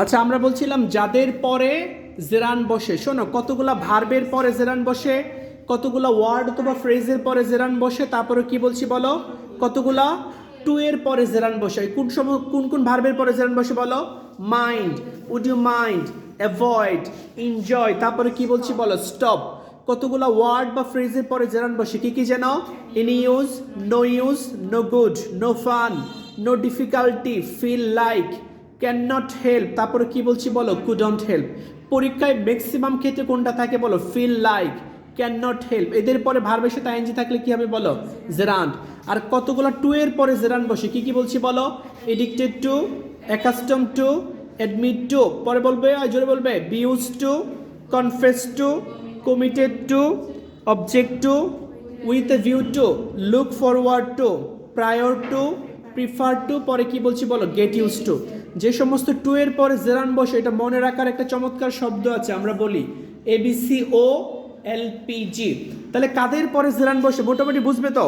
আচ্ছা আমরা বলছিলাম যাদের পরে জেরান বসে। শোনো, কতগুলা ভার্বের পরে জেরান বসে, কতগুলা ওয়ার্ড অথবা ফ্রেজের পরে জেরান বসে, তারপরে কি বলছি বলো? কতগুলা? টু এর পরে জেরান বসে। কোন সময়, কোন কোন ভার্বের পরে জেরান বসে বলো? Mind, would you mind? Avoid, enjoy, তারপরে কি বলছি বলো? স্টপ। কতগুলা ওয়ার্ড বা ফ্রেজের পরে জেরান বসে, কি কি যেন? In use, no use, no good, no fun, no difficulty, feel like can not help তারপরে কি বলছি বলো? কুডন্ট হেল্প পরীক্ষায় ম্যাক্সিমাম ক্ষেত্রে কোনটা থাকে বলো? Feel like can not help এদের পরে ভার্বের সাথে আইনজি থাকলে কি হবে বলো? জেরান্ড আর কতগুলো টু এর পরে জেরান বসে? কি কি বলছি বলো? Addicted to accustom to admit to পরে বলবে জোরে বলবে be used to confess to committed to object to with a view to look forward to prior to prefer to পরে কি বলছি বলো? গেট ইউজ টু যে সমস্ত টু এর পরে জেরান বসে, এটা মনে রাখার একটা চমৎকার শব্দ আছে, আমরা বলি এবিসি ও এলপিজি তাহলে কাদের পরে জেরান বসে? মোটামুটি বুঝবে তো?